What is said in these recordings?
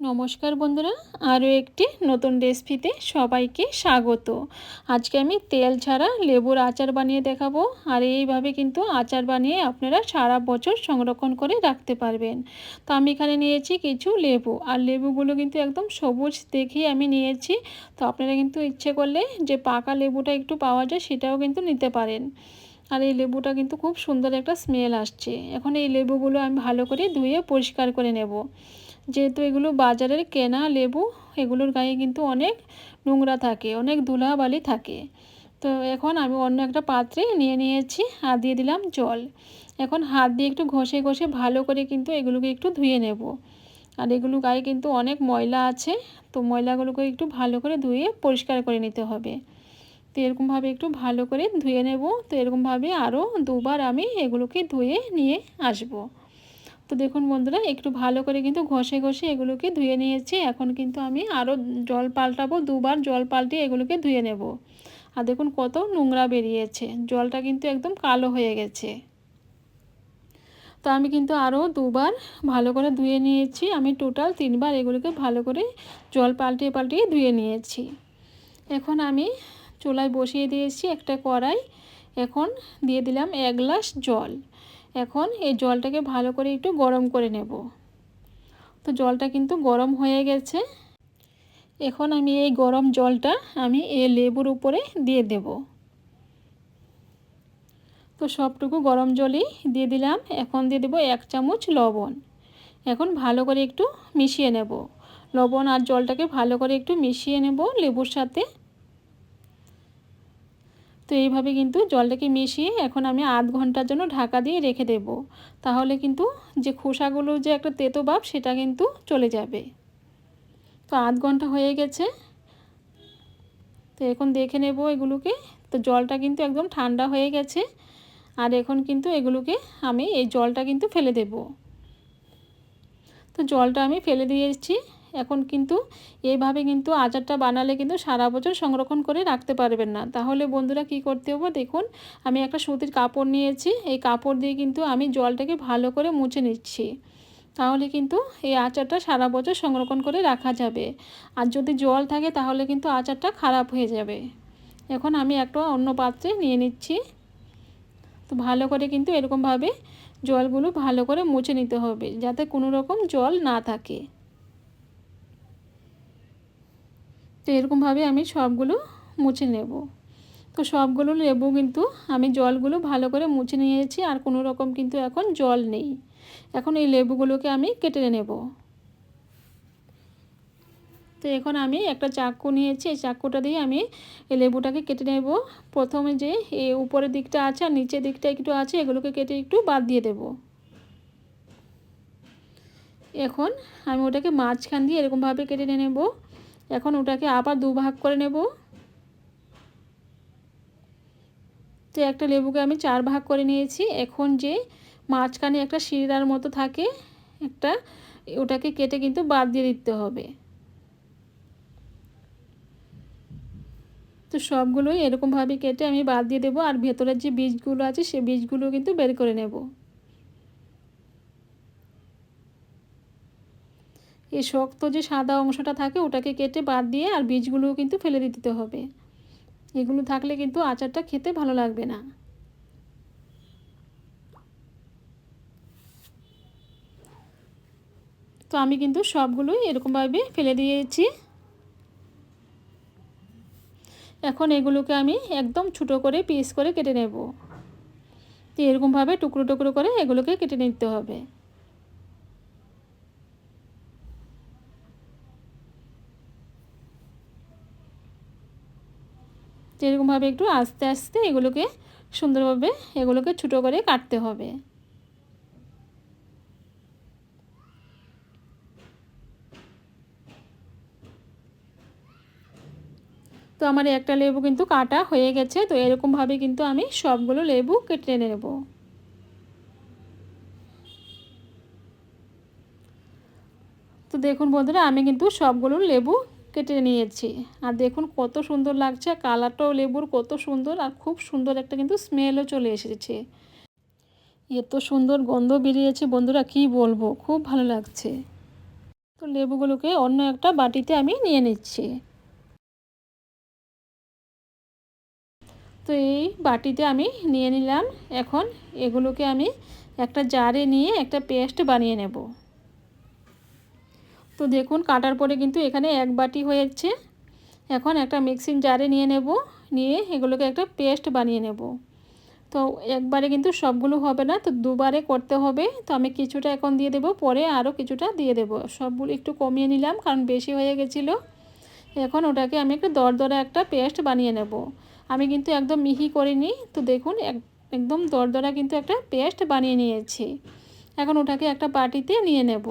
নমস্কার বন্ধুরা, আরও একটি নতুন রেসিপিতে সবাইকে স্বাগত। আজকে আমি তেল ছাড়া লেবুর আচার বানিয়ে দেখাবো, আর এইভাবে কিন্তু আচার বানিয়ে আপনারা সারা বছর সংরক্ষণ করে রাখতে পারবেন। তো আমি এখানে নিয়েছি কিছু লেবু, আর লেবুগুলো কিন্তু একদম সবুজ দেখেই আমি নিয়েছি। তো আপনারা কিন্তু ইচ্ছে করলে যে পাকা লেবুটা একটু পাওয়া যায় সেটাও কিন্তু নিতে পারেন। আর এই লেবুটা কিন্তু খুব সুন্দর একটা স্মেল আসছে। এখন এই লেবুগুলো আমি ভালো করে ধুয়ে পরিষ্কার করে নেব। যেহেতু এগুলো বাজারের কেনা লেবু, এগুলোর গায়ে কিন্তু অনেক নোংরা থাকে, অনেক ধুলাবালি থাকে। তো এখন আমি অন্য একটা পাত্রে নিয়ে নিয়েছি, আর দিয়ে দিলাম জল। এখন হাত দিয়ে একটু ঘষে ঘষে ভালো করে কিন্তু এগুলোকে একটু ধুয়ে নেব। আর এগুলো গায়ে কিন্তু অনেক ময়লা আছে, তো ময়লাগুলোকে একটু ভালো করে ধুয়ে পরিষ্কার করে নিতে হবে। তো এরকমভাবে একটু ভালো করে ধুয়ে নেব, তো এরকমভাবে আরও দুবার আমি এগুলোকে ধুয়ে নিয়ে আসব। তো দেখুন বন্ধুরা, একটু ভালো করে কিন্তু ঘষে ঘষে এগুলোকে ধুয়ে নিয়েছি। এখন কিন্তু আমি আরও জল পাল্টাবো, দুবার জল পাল্টে এগুলোকে ধুয়ে নেব। আর দেখুন কত নোংরা বেরিয়েছে, জলটা কিন্তু একদম কালো হয়ে গেছে। তো আমি কিন্তু আরও দুবার ভালো করে ধুয়ে নিয়েছি। আমি টোটাল তিনবার এগুলোকে ভালো করে জল পাল্টিয়ে পাল্টিয়ে ধুয়ে নিয়েছি। এখন আমি চুলায় বসিয়ে দিয়েছি একটা কড়াই। এখন দিয়ে দিলাম এক গ্লাস জল। এখন এই জলটাকে ভালো করে একটু গরম করে নেব। তো জলটা কিন্তু গরম হয়ে গেছে। এখন আমি এই গরম জলটা আমি এই লেবুর উপরে দিয়ে দেব। তো সবটুকু গরম জলই দিয়ে দিলাম। এখন দিয়ে দেবো এক চামচ লবণ। এখন ভালো করে একটু মিশিয়ে নেব। লবণ আর জলটাকে ভালো করে একটু মিশিয়ে নেব লেবুর সাথে। তো এইভাবে কিন্তু জলটাকে মিশিয়ে এখন আমি আধ ঘণ্টার জন্য ঢাকা দিয়ে রেখে দেব। তাহলে কিন্তু যে খোসাগুলো যে একটা তেতো ভাব সেটা কিন্তু চলে যাবে। তো আধ ঘণ্টা হয়ে গেছে। তো এখন দেখে নেব এগুলোকে। তো জলটা কিন্তু একদম ঠান্ডা হয়ে গেছে। আর এখন কিন্তু এগুলোকে আমি এই জলটা কিন্তু ফেলে দেব। তো জলটা আমি ফেলে দিয়েছি। এখন কিন্তু এইভাবে কিন্তু আচারটা বানালে কিন্তু সারা বছর সংরক্ষণ করে রাখতে পারবেন না। তাহলে বন্ধুরা কি করতে হবে দেখুন, আমি একটা সুতির কাপড় নিয়েছি, এই কাপড় দিয়ে কিন্তু আমি জলটাকে ভালো করে মুছে নিচ্ছি। তাহলে কিন্তু এই আচারটা সারা বছর সংরক্ষণ করে রাখা যাবে। আর যদি জল থাকে তাহলে কিন্তু আচারটা খারাপ হয়ে যাবে। এখন আমি একটা অন্য পাত্রে নিয়ে নিচ্ছি। তো ভালো করে কিন্তু এরকমভাবে জলগুলো ভালো করে মুছে নিতে হবে, যাতে কোনো রকম জল না থাকে। তো এরকমভাবে আমি সবগুলো মুছে নেব। তো সবগুলো লেবু কিন্তু আমি জলগুলো ভালো করে মুছে নিয়েছি আর কোনো রকম কিন্তু এখন জল নেই। এখন এই লেবুগুলোকে আমি কেটে নেব। তো এখন আমি একটা চাকু নিয়েছি, এই চাকুটা দিয়ে আমি এই লেবুটাকে কেটে নেব। প্রথমে যে এই উপরের দিকটা আছে আর নিচের দিকটা একটু আছে, এগুলোকে কেটে একটু বাদ দিয়ে দেব। এখন আমি ওটাকে মাঝখান দিয়ে এরকমভাবে কেটে নেব। এখন ওটাকে আবার দু ভাগ করে নেব। তো একটা লেবুকে আমি চার ভাগ করে নিয়েছি। এখন যে মাঝখানে একটা শিরার মতো থাকে, একটা ওটাকে কেটে কিন্তু বাদ দিয়ে দিতে হবে। তো সবগুলোই এরকমভাবে কেটে আমি বাদ দিয়ে দেবো। আর ভেতরের যে বীজগুলো আছে, সে বীজগুলো কিন্তু বের করে নেব। এই শক্ত যে সাদা অংশটা থাকে ওটাকে কেটে বাদ দিয়ে আর বীজগুলোও কিন্তু ফেলে দিতে হবে। এগুলো থাকলে কিন্তু আচারটা খেতে ভালো লাগবে না। তো আমি কিন্তু সবগুলোই এরকমভাবে ফেলে দিয়েছি। এখন এগুলোকে আমি একদম ছোটো করে পিস করে কেটে নেব। তো এরকমভাবে টুকরো টুকরো করে এগুলোকে কেটে নিতে হবে। তো এরকমভাবে একটু আস্তে আস্তে এগুলোকে সুন্দরভাবে এগুলোকে ছোটো করে কাটতে হবে। তো আমার একটা লেবু কিন্তু কাটা হয়ে গেছে, তো এরকমভাবে কিন্তু আমি সবগুলো লেবু কেটে নেব। তো দেখুন বন্ধুরা, আমি কিন্তু সবগুলো লেবু কেটে নিয়েছি। আর দেখুন কত সুন্দর লাগছে, কালারটাও লেবুর কত সুন্দর আর খুব সুন্দর একটা কিন্তু স্মেলও চলে এসেছে। এত সুন্দর গন্ধ বেরিয়েছে, বন্ধুরা কি বলব? খুব ভালো লাগছে। তো লেবুগুলোকে অন্য একটা বাটিতে আমি নিয়ে নিচ্ছি। তো এই বাটিতে আমি নিয়ে নিলাম। এখন এগুলোকে আমি একটা জারে নিয়ে একটা পেস্ট বানিয়ে নেব। তো দেখুন, কাটার পরে কিন্তু এখানে এক বাটি হয়েছে। এখন একটা মিক্সিং জারে নিয়ে নেব, নিয়ে এগুলোকে একটা পেস্ট বানিয়ে নেব। তো একবারে কিন্তু সবগুলো হবে না, তো দুবারে করতে হবে। তো আমি কিছুটা এখন দিয়ে দেব, পরে আরও কিছুটা দিয়ে দেব। সবগুলো একটু কমিয়ে নিলাম, কারণ বেশি হয়ে গেছিল। এখন ওটাকে আমি একটু দরদরে একটা পেস্ট বানিয়ে নেব। আমি কিন্তু একদম মিহি করিনি, তো দেখুন একদম দরদরা কিন্তু একটা পেস্ট বানিয়ে নিয়েছি। এখন ওটাকে একটা বাটিতে নিয়ে নেব।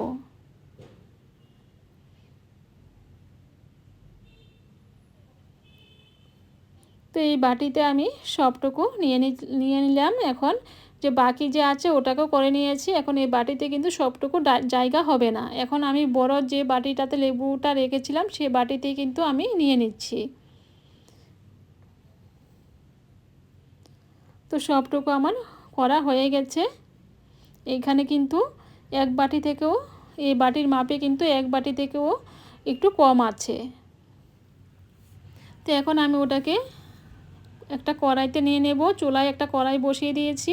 তো এই বাটিতে আমি সবটুকু নিয়ে নিয়ে নিলাম এখন। যে বাকি যে আছে ওটাকেও করে নিয়েছি। এখন এই বাটিতে কিন্তু সবটুকু জায়গা হবে না। এখন আমি বড় যে বাটিটাতে লেবুটা রেখেছিলাম সে বাটিতেই কিন্তু আমি নিয়ে নিচ্ছি। তো সবটুকু আমার করা হয়ে গেছে। এখানে কিন্তু এক বাটি থেকেও, এই বাটির মাপে কিন্তু এক বাটি থেকেও একটু কম আছে। তো এখন আমি ওটাকে একটা কড়াইতে নিয়ে নেব, চুলায় একটা কড়াই বসিয়ে দিয়েছি।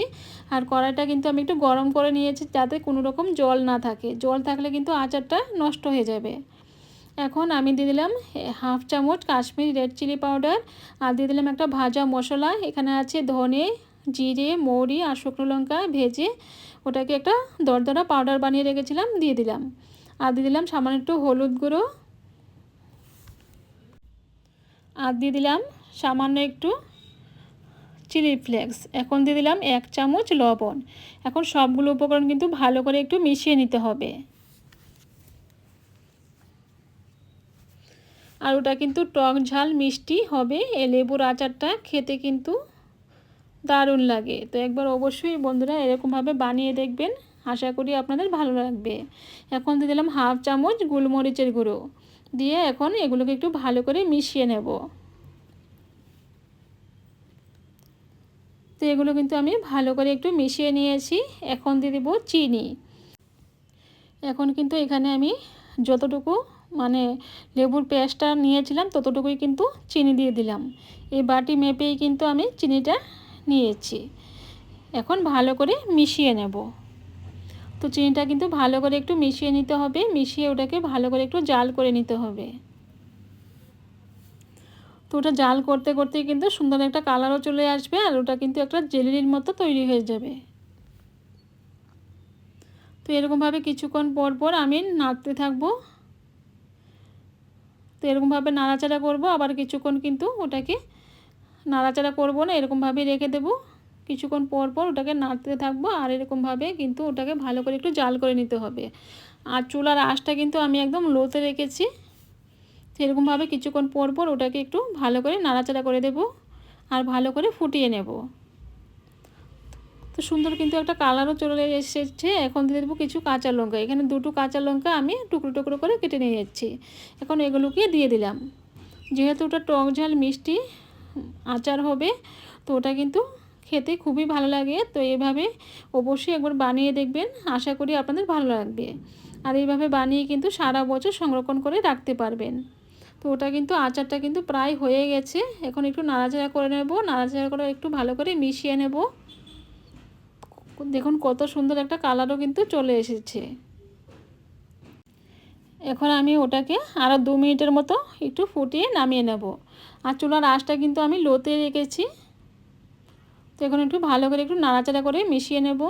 আর কড়াইটা কিন্তু আমি একটু গরম করে নিয়েছি যাতে কোনো রকম জল না থাকে। জল থাকলে কিন্তু আচারটা নষ্ট হয়ে যাবে। এখন আমি দিয়ে দিলাম হাফ চামচ কাশ্মীরি রেড চিলি পাউডার। আর দিয়ে দিলাম একটা ভাজা মশলা। এখানে আছে ধনে, জিরে, মৌরি আর শুকনো লঙ্কা ভেজে ওটাকে একটা দরদরা পাউডার বানিয়ে রেখেছিলাম, দিয়ে দিলাম। আর দিয়ে দিলাম সামান্য একটু হলুদ গুঁড়ো। আর দিয়ে দিলাম সামান্য একটু চিলি ফ্লেক্স এখন দিয়ে দিলাম এক চামচ লবণ। এখন সবগুলো উপকরণ কিন্তু ভালো করে একটু মিশিয়ে নিতে হবে। আর ওটা কিন্তু টক ঝাল, মিষ্টি হবে। এ লেবুর আচারটা খেতে কিন্তু দারুণ লাগে। তো একবার অবশ্যই বন্ধুরা এরকমভাবে বানিয়ে দেখবেন। আশা করি আপনাদের ভালো লাগবে। এখন দিয়ে দিলাম হাফ চামচ গোলমরিচের গুঁড়ো। দিয়ে এখন এগুলোকে একটু ভালো করে মিশিয়ে নেব। এগুলো কিন্তু আমি ভালো করে একটু মিশিয়ে নিয়েছি। এখন দিয়ে দেবো চিনি। এখন কিন্তু এখানে আমি যতটুকু মানে লেবুর পেস্টটা নিয়েছিলাম, ততটুকুই কিন্তু চিনি দিয়ে দিলাম। এই বাটি মেপেই কিন্তু আমি চিনিটা নিয়েছি। এখন ভালো করে মিশিয়ে নেব। তো চিনিটা কিন্তু ভালো করে একটু মিশিয়ে নিতে হবে, মিশিয়ে ওটাকে ভালো করে একটু জাল করে নিতে হবে। তো ওটা জাল করতে করতে কিন্তু সুন্দর একটা কালারও চলে আসবে আর ওটা কিন্তু একটা জেলির মতো তৈরি হয়ে যাবে। তো এরকমভাবে কিছুক্ষণ পর পর আমি নাড়তে থাকব। তো এরকমভাবে নাড়াচাড়া করব, আবার কিছুক্ষণ কিন্তু ওটাকে নাড়াচাড়া করব না এরকমভাবে রেখে দেবো। কিছুক্ষণ পর পর ওটাকে নাড়তে থাকব আর এরকমভাবে কিন্তু ওটাকে ভালো করে একটু জাল করে নিতে হবে। আর চুলার আঁশটা কিন্তু আমি একদম লোতে রেখেছি। এরকমভাবে কিছুক্ষণ পর পর ওটাকে একটু ভালো করে নাড়াচাড়া করে দেব আর ভালো করে ফুটিয়ে নেব। তো সুন্দর কিন্তু একটা কালারও চলে এসেছে। এখন দিয়ে দেবো কিছু কাঁচা লঙ্কা। এখানে দুটো কাঁচা লঙ্কা আমি টুকরো টুকরো করে কেটে নিয়ে যাচ্ছি। এখন এগুলোকে দিয়ে দিলাম। যেহেতু ওটা টক ঝাল মিষ্টি আচার হবে, তো ওটা কিন্তু খেতে খুবই ভালো লাগে। তো এভাবে অবশ্যই একবার বানিয়ে দেখবেন। আশা করি আপনাদের ভালো লাগবে। আর এইভাবে বানিয়ে কিন্তু সারা বছর সংরক্ষণ করে রাখতে পারবেন। তো ওটা কিন্তু আচারটা কিন্তু প্রায় হয়ে গেছে। এখন একটু নাড়াচাড়া করে নেব, নাড়াচাড়া করে একটু ভালো করে মিশিয়ে নেব। দেখুন কত সুন্দর একটা কালারও কিন্তু চলে এসেছে। এখন আমি ওটাকে আরও দু মিনিটের মতো একটু ফুটিয়ে নামিয়ে নেব। আর চুলার আঁশটা কিন্তু আমি লোতে রেখেছি। তো এখন একটু ভালো করে একটু নাড়াচাড়া করে মিশিয়ে নেব।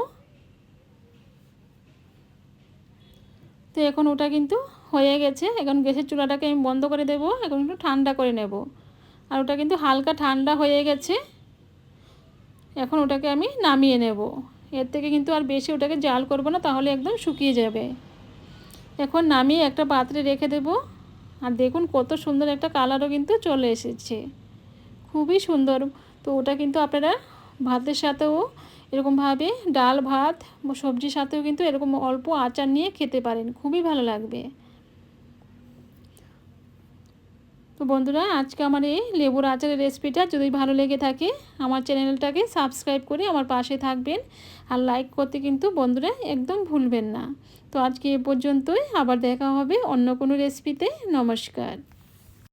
তো এখন ওটা কিন্তু হয়ে গেছে। এখন গ্যাসের চুলাটাকে আমি বন্ধ করে দেব, এখন একটু ঠান্ডা করে নেব। আর ওটা কিন্তু হালকা ঠান্ডা হয়ে গেছে। এখন ওটাকে আমি নামিয়ে নেব। এর থেকে কিন্তু আর বেশি ওটাকে জাল করব না, তাহলে একদম শুকিয়ে যাবে। এখন নামিয়ে একটা পাত্রে রেখে দেব। আর দেখুন কত সুন্দর একটা কালারও কিন্তু চলে এসেছে। খুবই সুন্দর। তো ওটা কিন্তু আপনারা ভাতের সাথেও এরকমভাবে ডাল, ভাত, সবজির সাথেও কিন্তু এরকম অল্প আচার নিয়ে খেতে পারেন। খুবই ভালো লাগবে। তো বন্ধুরা, আজকে আমার এই লেবুর আচারের রেসিপিটা যদি ভালো লেগে থাকে, আমার চ্যানেলটাকে সাবস্ক্রাইব করে আমার পাশে থাকবেন আর লাইক করতে কিন্তু বন্ধুরা একদম ভুলবেন না। তো আজকে এ পর্যন্তই, আবার দেখা হবে অন্য কোনো রেসিপিতে। নমস্কার।